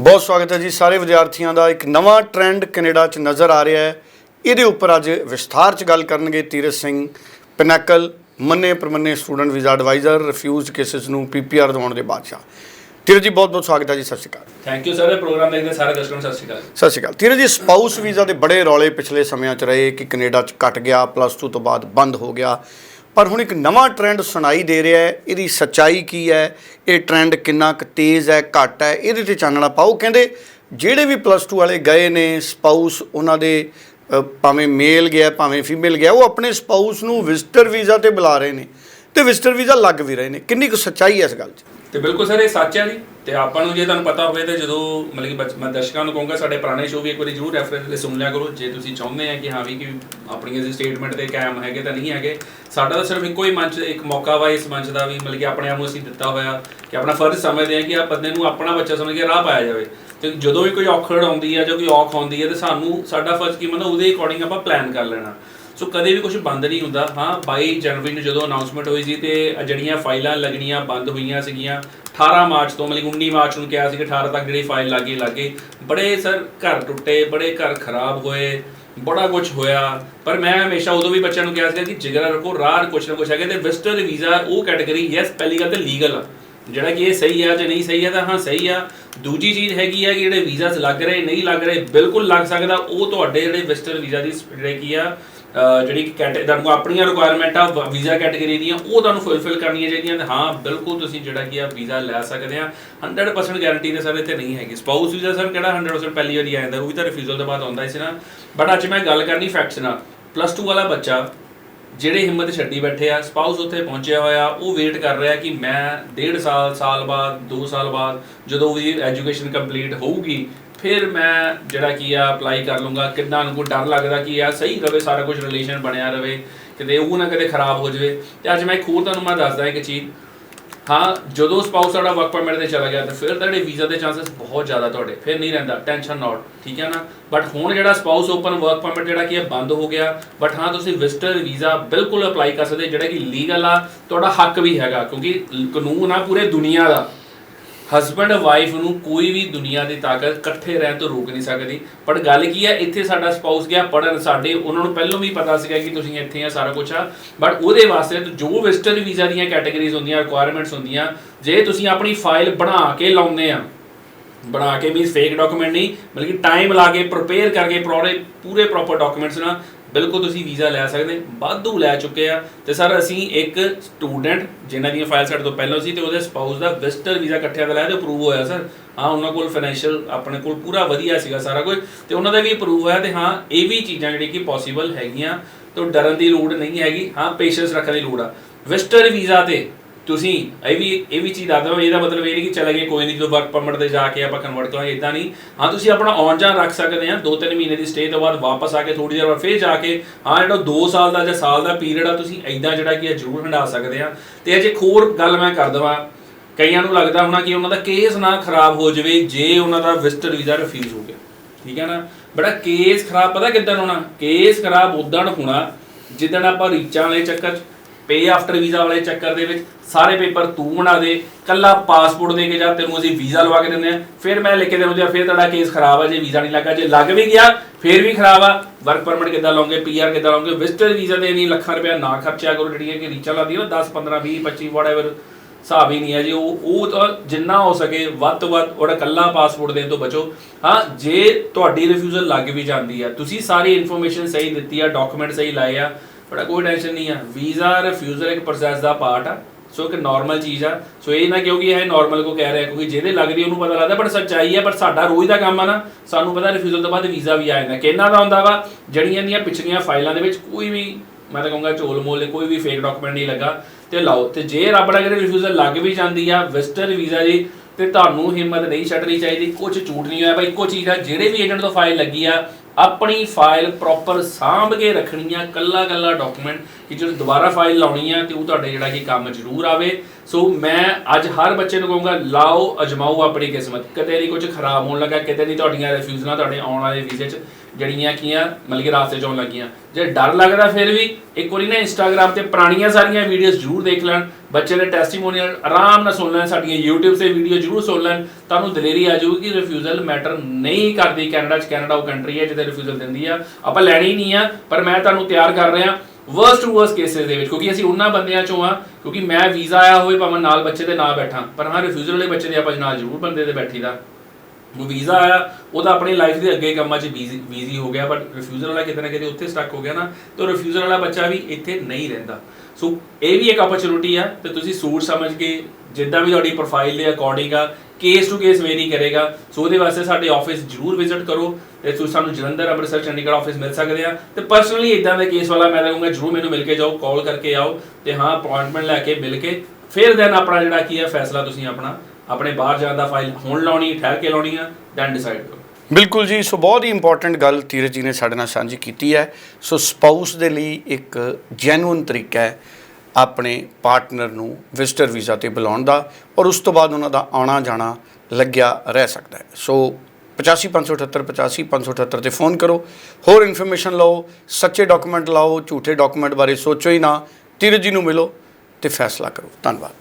ਬਹੁਤ ਸਵਾਗਤ ਹੈ ਜੀ ਸਾਰੇ ਵਿਦਿਆਰਥੀਆਂ ਦਾ। ਇੱਕ ਨਵਾਂ ਟ੍ਰੈਂਡ ਕੈਨੇਡਾ 'ਚ ਨਜ਼ਰ ਆ ਰਿਹਾ ਹੈ। ਇਹਦੇ ਉੱਪਰ ਅੱਜ ਵਿਸਥਾਰ 'ਚ ਗੱਲ ਕਰਨਗੇ ਤੀਰਥ ਸਿੰਘ ਪਿਨੈਕਲ ਮੰਨੇ ਪ੍ਰਮੰਨੇ student visa adviser refused cases ਨੂੰ ਪੀਪੀਆਰ ਦਿਵਾਉਣ ਦੇ ਬਾਦਸ਼ਾਹ। ਤੀਰਥ ਜੀ ਬਹੁਤ ਬਹੁਤ ਸਵਾਗਤ ਹੈ ਜੀ ਸਤਿ ਸ਼੍ਰੀ ਅਕਾਲ। ਥੈਂਕ ਯੂ ਸਰ ਪ੍ਰੋਗਰਾਮ ਦੇਖਦੇ ਸਾਰੇ ਦਰਸ਼ਕਾਂ ਨੂੰ ਸਤਿ ਸ਼੍ਰੀ ਅਕਾਲ। ਸਤਿ ਸ਼੍ਰੀ ਅਕਾਲ। ਤੀਰਥ ਜੀ ਸਪਾਊਸ ਵੀਜ਼ਾ ਦੇ ਬੜੇ ਰੌਲੇ ਪਿਛਲੇ ਸਮਿਆਂ 'ਚ ਰਹੇ ਕਿ ਕੈਨੇਡਾ 'ਚ ਕੱਟ ਗਿਆ ਪਲੱਸ 2 ਤੋਂ ਬਾਅਦ ਬੰਦ ਹੋ ਗਿਆ। ਪਰ ਹੁਣ ਇੱਕ ਨਵਾਂ ਟ੍ਰੈਂਡ ਸੁਣਾਈ ਦੇ ਰਿਹਾ ਹੈ, ਇਹਦੀ ਸੱਚਾਈ ਕੀ ਹੈ, ਇਹ ਟ੍ਰੈਂਡ ਕਿੰਨਾ ਕੁ ਤੇਜ਼ ਹੈ, ਘੱਟ ਹੈ, ਇਹਦੇ ਤੇ ਚਾਨਣਾ ਪਾਓ। ਕਹਿੰਦੇ ਜਿਹੜੇ ਵੀ ਪਲੱਸ 2 ਵਾਲੇ ਗਏ ਨੇ ਸਪਾਊਸ ਉਹਨਾਂ ਦੇ ਭਾਵੇਂ ਮੇਲ ਗਿਆ, ਭਾਵੇਂ ਫੀਮੇਲ ਗਿਆ, ਉਹ ਆਪਣੇ ਸਪਾਊਸ ਨੂੰ ਵਿਜ਼ਟਰ ਵੀਜ਼ਾ ਤੇ ਬੁਲਾ ਰਹੇ ਨੇ ਤੇ ਵਿਜ਼ਟਰ ਵੀਜ਼ਾ ਲੱਗ ਵੀ ਰਹੇ ਨੇ। ਕਿੰਨੀ ਕੁ ਸੱਚਾਈ ਹੈ ਇਸ ਗੱਲ 'ਚ? ਤੇ ਬਿਲਕੁਲ ਸਰ, ਇਹ ਸੱਚ ਹੈ ਜੀ। ਤੇ ਆਪਾਂ ਨੂੰ ਜੇ ਤੁਹਾਨੂੰ ਪਤਾ ਹੋਵੇ ਤੇ ਜਦੋਂ ਮਤਲਬ ਕਿ ਬੱਚ- ਮੈਂ ਦਰਸ਼ਕਾਂ ਨੂੰ ਕਹੂੰਗਾ, ਸਾਡੇ ਪੁਰਾਣੇ ਸ਼ੋਅ ਵੀ ਇੱਕ ਵਾਰੀ ਜ਼ਰੂਰ ਰੈਫਰੈਂਸ ਤੇ ਸੁਣ ਲਿਆ ਕਰੋ। ਜੇ ਤੁਸੀਂ ਚਾਹੁੰਦੇ ਆ ਕਿ ਹਾਂ ਵੀ ਕਿ ਆਪਣੀਆਂ ਜੀ ਸਟੇਟਮੈਂਟ ਤੇ ਕਾਇਮ ਹੈਗੇ ਤਾਂ ਨਹੀਂ ਹੈਗੇ, ਸਾਡਾ ਤਾਂ ਸਿਰਫ ਇੱਕੋ ਹੀ ਮੰਚ, ਇੱਕ ਮੌਕਾ ਵਾ ਇਸ ਮੰਚ ਦਾ ਵੀ ਮਤਲਬ ਕਿ ਆਪਣੇ ਆਪ ਨੂੰ ਅਸੀਂ ਦਿੱਤਾ ਹੋਇਆ ਕਿ ਆਪਣਾ ਫਰਜ਼ ਸਮਝਦੇ ਆ ਕਿ ਆ ਬੰਦੇ ਨੂੰ ਆਪਣਾ ਬੱਚਾ ਸਮਝ ਕੇ ਰਾਹ ਪਾਇਆ ਜਾਵੇ। ਤੇ ਜਦੋਂ ਵੀ ਕੋਈ ਔਖੜ ਆਉਂਦੀ ਹੈ ਜਾਂ ਕੋਈ ਔਖ ਆਉਂਦੀ ਹੈ ਤੇ ਸਾਨੂੰ ਸਾਡਾ ਫਰਜ਼ ਕੀ ਮੰਨਦਾ ਉਹਦੇ ਅਕੋਰਡਿੰਗ ਆਪਾਂ ਪਲਾਨ ਕਰ ਲੈਣਾ। ਸੋ ਕਦੇ ਵੀ ਕੁਝ ਬੰਦ ਨਹੀਂ ਹੁੰਦਾ। ਹਾਂ 22 ਜਨਵਰੀ ਨੂੰ ਜਦੋਂ ਅਨਾਉਂਸਮੈਂਟ ਹੋਈ ਸੀ ਤੇ ਜਿਹੜੀਆਂ ਫਾਈਲਾਂ ਲੱਗਣੀਆਂ ਬੰਦ ਹੋਈਆਂ ਸੀਗੀਆਂ 18 ਮਾਰਚ ਤੋਂ, ਮਤਲਬ ਕਿ 19 ਮਾਰਚ ਨੂੰ ਕਿਹਾ ਸੀ ਕਿ 18 ਤੱਕ ਜਿਹੜੀ ਫਾਈਲ ਲੱਗੀ, ਲੱਗੇ। ਬੜੇ ਸਰ ਘਰ ਟੁੱਟੇ, ਬੜੇ ਘਰ ਖਰਾਬ ਹੋਏ, ਬੜਾ ਕੁਝ ਹੋਇਆ। ਪਰ ਮੈਂ ਹਮੇਸ਼ਾ ਉਦੋਂ ਵੀ ਬੱਚਿਆਂ ਨੂੰ ਕਿਹਾ ਸੀ ਕਿ ਜਿਗਰ ਰੱਖੋ, ਰਾਹ ਕੁਛ ਨਾ ਕੁਛ ਹੈਗੇ ਤੇ ਵਿਜ਼ਟਰ ਵੀਜ਼ਾ ਉਹ ਕੈਟਾਗਰੀ ਯੈਸ ਪਹਿਲੀ ਗੱਲ ਤੇ ਲੀਗਲ ਆ। ਜਿਹੜਾ ਕਿ ਇਹ ਸਹੀ ਆ ਜਾਂ ਨਹੀਂ ਸਹੀ ਆ ਤਾਂ ਹਾਂ, ਸਹੀ ਆ। ਦੂਜੀ ਚੀਜ਼ ਹੈਗੀ ਆ ਕਿ ਜਿਹੜੇ ਵੀਜ਼ਾਸ ਲੱਗ ਰਹੇ, ਨਹੀਂ ਲੱਗ ਰਹੇ, ਬਿਲਕੁਲ ਲੱਗ ਸਕਦਾ, ਉਹ ਤੁਹਾਡੇ ਜਿਹੜੇ ਵਿਜ਼ਟਰ ਵੀਜ਼ਾ ਦੀ ਜਿਹੜੇ ਕੀ ਆ ਜਿਹੜੀ ਕੈਟੇ ਤੁਹਾਨੂੰ ਆਪਣੀਆਂ ਰਿਕੁਆਇਰਮੈਂਟਾਂ ਆ ਵੀਜ਼ਾ ਕੈਟਾਗਰੀ ਦੀਆਂ, ਉਹ ਤੁਹਾਨੂੰ ਫੁੱਲਫਿਲ ਕਰਨੀਆਂ ਚਾਹੀਦੀਆਂ ਤੇ ਹਾਂ, ਬਿਲਕੁਲ ਤੁਸੀਂ ਜਿਹੜਾ ਕੀ ਆ ਵੀਜ਼ਾ ਲੈ ਸਕਦੇ ਆ। 100% ਗਾਰੰਟੀ ਤੇ ਸਰ ਇੱਥੇ ਨਹੀਂ ਹੈਗੀ। ਸਪਾਊਸ ਵੀਜ਼ਾ ਸਰ ਕਿਹੜਾ 100% ਪਹਿਲੀ ਵਾਰੀ ਆ ਜਾਂਦਾ ਉਹ ਵੀ ਤਾਂ ਰਿਫਿਊਜ਼ਲ ਤੋਂ ਬਾਅਦ ਆਉਂਦਾ ਸੀ ਨਾ। ਬਟ ਅੱਜ ਮੈਂ ਗੱਲ ਕਰਨੀ ਫੈਕਟਸ ਨਾਲ। ਪਲੱਸ 2 ਵਾਲਾ ਬੱਚਾ, ਜਿਹੜੇ ਹਿੰਮਤ ਛੱਡੀ ਬੈਠੇ ਆ ਸਪਾਊਸ ਉੱਥੇ ਪਹੁੰਚਿਆ ਹੋਇਆ, ਉਹ ਵੇਟ ਕਰ ਰਿਹਾ ਕਿ ਮੈਂ ਡੇਢ ਸਾਲ ਸਾਲ ਬਾਅਦ 2 ਸਾਲ ਬਾਅਦ ਜਦੋਂ ਵੀ ਐਜੂਕੇਸ਼ਨ ਕੰਪਲੀਟ ਹੋਊਗੀ ਫਿਰ ਮੈਂ ਜਿਹੜਾ ਕੀ ਆ ਅਪਲਾਈ ਕਰ ਲੂੰਗਾ ਕਿੰਨਾ ਨੂੰ ਕੋਈ ਡਰ ਲੱਗਦਾ ਕਿ ਯਾਰ ਸਹੀ ਰਵੇ, ਸਾਰਾ ਕੁਝ ਰਿਲੇਸ਼ਨ ਬਣਿਆ ਰਵੇ, ਕਿਤੇ ਉਹ ਨਾ ਕਦੇ ਖਰਾਬ ਹੋ ਜਾਵੇ। ਤੇ ਅੱਜ ਮੈਂ ਇੱਕ ਹੋਰ ਤੁਹਾਨੂੰ ਮੈਂ ਦੱਸਦਾ ਇੱਕ ਚੀਜ਼। ਹਾਂ, ਜਦੋਂ ਸਪਾਊਸ ਸਾਡਾ ਵਰਕ ਪਰਮਿਟ ਤੇ ਚਲਾ ਗਿਆ, ਤਾਂ ਫਿਰ ਤੁਹਾਡੇ ਵੀਜ਼ਾ ਦੇ ਚਾਂਸਸ ਬਹੁਤ ਜ਼ਿਆਦਾ ਤੁਹਾਡੇ। ਫਿਰ ਨਹੀਂ ਰਹਿੰਦਾ ਟੈਨਸ਼ਨ ਨਾਟ ਠੀਕ ਹੈ ਨਾ? ਬਟ ਹੁਣ ਜਿਹੜਾ ਸਪਾਊਸ ਓਪਨ ਵਰਕ ਪਰਮਿਟ ਜਿਹੜਾ ਕੀ ਹੈ ਬੰਦ ਹੋ ਗਿਆ। ਬਟ ਹਾਂ, ਤੁਸੀਂ ਵਿਜ਼ਟਰ ਵੀਜ਼ਾ ਬਿਲਕੁਲ ਅਪਲਾਈ ਕਰ ਸਕਦੇ, ਜਿਹੜਾ ਕਿ ਲੀਗਲ ਆ, ਤੁਹਾਡਾ ਹੱਕ ਵੀ ਹੈਗਾ, ਕਿਉਂਕਿ ਕਾਨੂੰਨ ਆ ਪੂਰੇ ਦੁਨੀਆ ਦਾ। ਹਸਬੰਡ ਵਾਈਫ ਨੂੰ ਕੋਈ ਵੀ ਦੁਨੀਆ ਦੀ ਤਾਕਤ ਇਕੱਠੇ ਰਹਿਣ ਤੋਂ ਰੋਕ ਨਹੀਂ ਸਕਦੀ। ਪਰ ਗੱਲ ਕੀ ਹੈ, ਇੱਥੇ ਸਾਡਾ ਸਪਾਊਸ ਗਿਆ ਪੜਨ ਸਾਡੇ, ਉਹਨਾਂ ਨੂੰ ਪਹਿਲਾਂ ਵੀ ਪਤਾ ਸੀਗਾ ਕਿ ਤੁਸੀਂ ਇੱਥੇ ਆ, ਸਾਰਾ ਕੁਝ ਆ। ਬਟ ਉਹਦੇ ਵਾਸਤੇ ਜੋ ਵੈਸਟਰਨ ਵੀਜ਼ਾ ਦੀਆਂ ਕੈਟਾਗਰੀਜ਼ ਹੁੰਦੀਆਂ ਰਿਕੁਆਇਰਮੈਂਟਸ ਹੁੰਦੀਆਂ, ਜੇ ਤੁਸੀਂ ਆਪਣੀ ਫਾਈਲ ਬਣਾ ਕੇ ਲਾਉਂਦੇ ਆ। ਬਣਾ ਕੇ ਮੀਨਸ ਫੇਕ ਡਾਕੂਮੈਂਟ ਨਹੀਂ, ਬਲਕਿ ਟਾਈਮ ਲਾ ਕੇ ਪ੍ਰਪੇਅਰ ਕਰਕੇ ਪੂਰੇ ਪੂਰੇ ਪ੍ਰੋਪਰ ਡਾਕੂਮੈਂਟਸ ਨਾਲ ਬਿਲਕੁਲ ਤੁਸੀਂ ਵੀਜ਼ਾ ਲੈ ਸਕਦੇ, ਵਾਧੂ ਲੈ ਚੁੱਕੇ ਆ। ਤੇ ਸਰ, ਅਸੀਂ ਇੱਕ ਸਟੂਡੈਂਟ, ਜਿਨ੍ਹਾਂ ਦੀਆਂ ਫਾਈਲ ਸਾਡੇ ਤੋਂ ਪਹਿਲਾਂ ਸੀ ਤੇ ਉਹਦੇ ਸਪਾਊਸ ਦਾ ਵਿਜ਼ਟਰ ਵੀਜ਼ਾ ਇਕੱਠਿਆਂ ਦਾ ਲਿਆ ਤੇ ਅਪਰੂਵ ਹੋਇਆ, ਸਰ। ਹਾਂ, ਉਹਨਾਂ ਕੋਲ ਫਾਈਨੈਂਸ਼ੀਅਲ ਆਪਣੇ ਕੋਲ ਪੂਰਾ ਵਧੀਆ ਸੀਗਾ ਸਾਰਾ ਕੁਝ। ਤੇ ਉਹਨਾਂ ਦਾ ਵੀ ਅਪਰੂਵ ਹੋਇਆ ਤੇ ਹਾਂ, ਇਹ ਵੀ ਚੀਜ਼ਾਂ ਜਿਹੜੀ ਕਿ ਪੋਸੀਬਲ ਹੈਗੀਆਂ। ਤੋਂ ਡਰਨ ਦੀ ਲੋੜ ਨਹੀਂ ਹੈਗੀ। ਹਾਂ ਪੇਸ਼ੈਂਸ ਰੱਖਣ ਦੀ ਲੋੜ ਆ। ਵਿਜ਼ਟਰ ਵੀਜ਼ਾ ਤੇ ਤੁਸੀਂ ਇਹ ਵੀ ਇਹ ਵੀ ਚੀਜ਼ ਦੱਸ ਹਾਂ ਇਹਦਾ ਮਤਲਬ ਇਹ ਨਹੀਂ ਕਿ ਚਲੇ ਗਏ, ਕੋਈ ਨਹੀਂ, ਜਦੋਂ ਵਰਕ ਪਰਮਿਟ ਤੇ ਜਾ ਕੇ ਆਪਾਂ ਕਨਵਰਟ ਕਰਾਂਗੇ ਇਦਾਂ ਨਹੀਂ। ਹਾਂ, ਤੁਸੀਂ ਆਪਣਾ ਆਉਣ ਜਾਣ ਰੱਖ ਸਕਦੇ ਆ 2-3 ਮਹੀਨੇ ਦੀ ਸਟੇ ਤੋਂ ਬਾਅਦ ਵਾਪਸ ਆ ਕੇ ਥੋੜੀ ਦੇਰ ਬਾਅਦ ਫੇਰ ਜਾ ਕੇ, ਹਾਂ, ਜਿਹੜਾ 2 ਸਾਲ ਦਾ ਜਾਂ ਸਾਲ ਦਾ ਪੀਰੀਅਡ ਆ, ਤੁਸੀਂ ਇਦਾਂ ਜਿਹੜਾ ਕਿ ਜ਼ਰੂਰ ਹੰਡਾ ਸਕਦੇ ਆ। ਤੇ ਅਜੇ ਇੱਕ ਹੋਰ ਗੱਲ ਮੈਂ ਕਰ ਦਵਾਂ। ਕਈਆਂ ਨੂੰ ਲੱਗਦਾ ਹੋਣਾ ਕਿ ਉਹਨਾਂ ਦਾ ਕੇਸ ਨਾ ਖਰਾਬ ਹੋ ਜਾਵੇ, ਜੇ ਉਹਨਾਂ ਦਾ ਵਿਜ਼ਟਰ ਵੀਜ਼ਾ ਰਿਫਿਊਜ਼ ਹੋ ਗਿਆ। ਠੀਕ ਹੈ ਨਾ? ਬੜਾ ਕੇਸ ਖਰਾਬ, ਪਤਾ ਕਿੱਦਾਂ ਹੋਣਾ? ਕੇਸ ਖਰਾਬ ਉਦਣ ਹੋਣਾ, ਜਿੱਦਣ ਆਪਾਂ ਰੀਚਾਂ ਵਾਲੇ ਚੱਕਰ 'ਚ। ਪੇ ਆਫਟਰ ਵੀਜ਼ਾ ਵਾਲੇ ਚੱਕਰ ਦੇ ਵਿੱਚ ਸਾਰੇ ਪੇਪਰ ਤੂੰ ਬਣਾ ਦੇ, ਕੱਲਾ ਪਾਸਪੋਰਟ ਦੇ ਕੇ ਜਾ, ਤੈਨੂੰ ਅਸੀਂ ਵੀਜ਼ਾ ਲਵਾ ਕੇ ਦਿੰਦੇ ਆ ਫਿਰ ਮੈਂ ਲਿਖ ਕੇ ਦੇਵਾਂ ਫਿਰ ਤੁਹਾਡਾ ਕੇਸ ਖਰਾਬ ਆ, ਜੇ ਵੀਜ਼ਾ ਨਹੀਂ ਲੱਗਾ, ਜੇ ਲੱਗ ਵੀ ਗਿਆ, ਫਿਰ ਵੀ ਖਰਾਬ ਆ। ਵਰਕ ਪਰਮਿਟ ਕਿੱਦਾਂ ਲਾਉਂਗੇ ਪੀਆਰ ਕਿੱਦਾਂ ਲਾਉਂਗੇ ਵਿਜ਼ਟਰ ਵੀਜ਼ਾ ਦੇ ਨਹੀਂ ਲੱਖਾਂ ਰੁਪਇਆ ਨਾ ਖਰਚਿਆ ਕਰੋ, ਜਿਹੜੀਆਂ ਕਿ ਰੀਚਾਂ ਲਾਦੀਆਂ 10 15 20 25 ਵਾਟਐਵਰ ਹਿਸਾਬ ਹੀ ਨਹੀਂ ਹੈ ਜੀ। ਉਹ ਉਹ ਤਾਂ ਜਿੰਨਾ ਹੋ ਸਕੇ, ਵੱਧ ਤੋਂ ਵੱਧ ਉਹਦਾ ਕੱਲਾ ਪਾਸਪੋਰਟ ਦੇਣ ਤੋਂ ਬਚੋ। ਹਾਂ, ਜੇ ਤੁਹਾਡੀ ਰਿਫਿਊਜ਼ਲ ਲੱਗ ਵੀ ਜਾਂਦੀ ਹੈ ਤੁਸੀਂ ਸਾਰੀ ਇਨਫੋਰਮੇਸ਼ਨ ਸਹੀ ਦਿੱਤੀ ਆ ਡਾਕੂਮੈਂਟ ਸਹੀ ਲਾਏ ਆ ਬੜਾ ਕੋਈ ਟੈਨਸ਼ਨ ਨਹੀਂ ਆ। ਵੀਜ਼ਾ ਰਿਫਿਊਜ਼ਲ ਇੱਕ ਪ੍ਰੋਸੈਸ ਦਾ ਪਾਰਟ ਆ। ਸੋ ਇੱਕ ਨਾਰਮਲ ਚੀਜ਼ ਆ। ਸੋ ਇਹ ਨਾ ਕਿਉਂਕਿ ਇਹ ਨਾਰਮਲ ਕੋ ਕਹਿ ਰਿਹਾ, ਕਿਉਂਕਿ ਜਿਹਦੇ ਲੱਗਦੀ ਉਹਨੂੰ ਪਤਾ ਲੱਗਦਾ ਪਰ ਸੱਚਾਈ ਹੈ ਪਰ ਸਾਡਾ ਰੋਜ਼ ਦਾ ਕੰਮ ਆ ਨਾ, ਸਾਨੂੰ ਪਤਾ ਰਿਫਿਊਜ਼ਲ ਤੋਂ ਬਾਅਦ ਵੀਜ਼ਾ ਵੀ ਆ ਜਾਂਦਾ। ਕਿੰਨਾ ਦਾ ਹੁੰਦਾ ਵਾ, ਜਿਹੜੀਆਂ ਦੀਆਂ ਪਿਛਲੀਆਂ ਫਾਈਲਾਂ ਦੇ ਵਿੱਚ ਕੋਈ ਵੀ, ਮੈਂ ਤਾਂ ਕਹੂੰਗਾ ਝੋਲ ਮੋਲ ਕੋਈ ਵੀ ਫੇਕ ਡਾਕੂਮੈਂਟ ਨਹੀਂ ਲੱਗਾ। ਤੇ ਲਾਓ, ਤੇ ਜੇ ਰੱਬ ਦਾ ਕਰੇ ਰਿਫਿਊਜ਼ਲ ਲੱਗ ਵੀ ਜਾਂਦੀ ਆ ਵਿਜ਼ਟਰ ਵੀਜ਼ਾ ਜੀ ਤੇ ਤੁਹਾਨੂੰ ਹਿੰਮਤ ਨਹੀਂ ਛੱਡਣੀ ਚਾਹੀਦੀ। ਕੁਝ ਝੂਠ ਨਹੀਂ ਹੋਇਆ ਬਈ ਇੱਕੋ ਚੀਜ਼ ਆ, ਜਿਹੜੇ ਵੀ ਏਜੰਟ ਤੋਂ ਫਾਈਲ ਲੱਗੀ ਆ, ਆਪਣੀ ਫਾਈਲ ਪ੍ਰੋਪਰ ਸਾਂਭ ਕੇ ਰੱਖਣੀ ਆ, ਕੱਲਾ ਕੱਲਾ ਡਾਕੂਮੈਂਟ ਕਿ ਜਦੋਂ ਦੁਬਾਰਾ ਫਾਈਲ ਲਾਉਣੀ ਆ ਤੇ ਉਹ ਤੁਹਾਡੇ ਜਿਹੜਾ ਕਿ ਕੰਮ ਜ਼ਰੂਰ ਆਵੇ। ਸੋ ਮੈਂ ਅੱਜ ਹਰ ਬੱਚੇ ਨੂੰ ਕਹੂੰਗਾ, ਲਾਓ, ਅਜਮਾਓ ਆਪਣੀ ਕਿਸਮਤ। ਕਿਤੇ ਨਹੀਂ ਕੁਝ ਖਰਾਬ ਹੋਣ ਲੱਗਾ, ਕਿਤੇ ਨਹੀਂ ਤੁਹਾਡੀਆਂ ਰਿਫਿਊਜ਼ਲਾਂ ਤੁਹਾਡੇ ਆਉਣ ਵਾਲੇ ਵੀਜ਼ੇ 'ਚ। ਜਿਹੜੀਆਂ ਕੀਆਂ, ਮਤਲਬ ਕਿ ਰਾਸਤੇ 'ਚ ਆਉਣ ਲੱਗੀਆਂ। ਜੇ ਡਰ ਲੱਗਦਾ ਫਿਰ ਵੀ ਇੱਕ ਵਾਰੀ ਨਾ ਇੰਸਟਾਗ੍ਰam ਤੇ ਪੁਰਾਣੀਆਂ ਸਾਰੀਆਂ ਵੀਡੀਓਜ਼ ਜ਼ਰੂਰ ਦੇਖ ਲੈਣ ਬੱਚੇ ਦੇ ਟੈਸਟੀਮੋਨੀਅਲ ਆਰਾਮ ਨਾਲ ਸੁਣ ਲੈਣ, ਸਾਡੀਆਂ YouTube ਤੇ ਵੀਡੀਓ ਜ਼ਰੂਰ ਸੁਣ ਲੈਣ ਤੁਹਾਨੂੰ ਦਲੇਰੀ ਆ ਜਾਊਗੀ ਕਿ ਰਿਫਿਊਜ਼ਲ ਮੈਟਰ ਨਹੀਂ ਕਰਦੀ, ਕੈਨੇਡਾ 'ਚ ਕੈਨੇਡਾ ਉਹ ਕੰਟਰੀ ਹੈ ਜਿੱਥੇ ਰਿਫਿਊਜ਼ਲ ਦਿੰਦੀ ਆ। ਆਪਾਂ ਲੈਣੀ ਨਹੀਂ ਆ, ਪਰ ਮੈਂ ਤੁਹਾਨੂੰ ਤਿਆਰ ਕਰ ਰਿਹਾ ਵਰਸਟ ਟੂ ਵਰਸਟ ਕੇਸਿਸ ਦੇ ਵਿੱਚ, ਕਿਉਂਕਿ ਅਸੀਂ ਉਹਨਾਂ ਬੰਦਿਆਂ ਚੋਂ ਆ, ਕਿਉਂਕਿ ਮੈਂ ਵੀਜ਼ਾ ਆਇਆ ਹੋਵੇ, ਭਾਵੇਂ ਨਾਲ ਬੱਚੇ ਦੇ ਨਾਲ ਬੈਠਾ, ਪਰ ਹਾਂ ਰਿਫਿਊਜ਼ਲ ਵਾਲੇ ਬੱਚੇ ਦੇ ਆਪਾਂ ਨਾਲ ਜ਼ਰੂਰ ਬੰਦੇ ਦੇ ਬੈਠੀ ਦਾ ਵੀਜ਼ਾ ਆਇਆ ਉਹਦਾ ਆਪਣੀ ਲਾਈਫ ਦੇ ਅੱਗੇ ਕੰਮਾਂ 'ਚ ਬੀਜ਼ੀ ਬੀਜ਼ੀ ਹੋ ਗਿਆ ਬਟ ਰਿਫਿਊਜ਼ਲ ਵਾਲਾ ਕਿਤੇ ਨਾ ਕਿਤੇ ਉੱਥੇ ਸਟਕ ਹੋ ਗਿਆ ਨਾ, ਤਾਂ ਰਿਫਿਊਜ਼ਲ ਵਾਲਾ ਬੱਚਾ ਵੀ ਇੱਥੇ ਨਹੀਂ ਰਹਿੰਦਾ। ਸੋ ਇਹ ਵੀ ਇੱਕ ਓਪਰਚੁਨਿਟੀ ਆ, ਤੇ ਤੁਸੀਂ ਸੂਟ ਸਮਝ ਕੇ ਜਿੱਦਾਂ ਵੀ ਤੁਹਾਡੀ ਪ੍ਰੋਫਾਈਲ ਦੇ ਅਕੋਰਡਿੰਗ ਆ ਕੇਸ ਟੂ ਕੇਸ ਵੇਰੀ ਕਰੇਗਾ। ਸੋ ਉਹਦੇ ਵਾਸਤੇ ਸਾਡੇ ਆਫਿਸ ਜਰੂਰ ਵਿਜ਼ਿਟ ਕਰੋ, ਤੇ ਤੁਸੀਂ ਸਾਨੂੰ ਜਲੰਧਰ, ਅੰਮ੍ਰਿਤਸਰ, ਚੰਡੀਗੜ੍ਹ ਆਫਿਸ ਮਿਲ ਸਕਦੇ ਆ। ਤੇ ਪਰਸਨਲੀ ਇਦਾਂ ਦੇ ਕੇਸ ਵਾਲਾ ਮੈਂ ਕਹੂੰਗਾ, ਜਰੂਰ ਮੈਨੂੰ ਮਿਲ ਕੇ ਜਾਓ ਕਾਲ ਕਰਕੇ ਆਓ, ਤੇ ਹਾਂ ਅਪਾਇੰਟਮੈਂਟ ਲੈ ਕੇ, ਮਿਲ ਕੇ, ਫਿਰ ਦੈਨ ਆਪਣਾ ਜਿਹੜਾ ਕੀ ਹੈ ਫੈਸਲਾ ਤੁਸੀਂ ਆਪਣਾ ਆਪਣੇ ਬਾਹਰ ਜਾਣ ਦਾ ਫਾਈਲ ਹੁਣ ਲਾਉਣੀ, ਠਹਿਰ ਕੇ ਲਾਉਣੀ ਆ ਦੈਨ ਡਿਸਾਈਡ ਕਰੋ। ਬਿਲਕੁਲ ਜੀ, ਸੋ ਬਹੁਤ ਹੀ ਇੰਪੋਰਟੈਂਟ ਗੱਲ ਧੀਰਜ ਜੀ ਨੇ ਸਾਡੇ ਨਾਲ ਸਾਂਝੀ ਕੀਤੀ ਹੈ। ਸੋ ਸਪਾਊਸ ਦੇ ਲਈ ਇੱਕ ਜੈਨੂਇਨ ਤਰੀਕਾ ਹੈ ਆਪਣੇ ਪਾਰਟਨਰ ਨੂੰ ਵਿਜ਼ਟਰ ਵੀਜ਼ਾ ਤੇ ਬੁਲਾਉਣ ਦਾ ਔਰ ਉਸ ਤੋਂ ਬਾਅਦ ਉਹਨਾਂ ਦਾ ਆਉਣਾ ਜਾਣਾ ਲੱਗਿਆ ਰਹਿ ਸਕਦਾ ਹੈ। ਸੋ 85578 85578 ਤੇ ਫੋਨ ਕਰੋ। ਹੋਰ ਇਨਫੋਰਮੇਸ਼ਨ ਲਓ, ਸੱਚੇ ਡਾਕੂਮੈਂਟ ਲਾਓ, ਝੂਠੇ ਡਾਕੂਮੈਂਟ ਬਾਰੇ ਸੋਚੋ ਹੀ ਨਾ। ਧੀਰਜ ਜੀ ਨੂੰ ਮਿਲੋ ਤੇ ਫੈਸਲਾ ਕਰੋ। ਧੰਨਵਾਦ।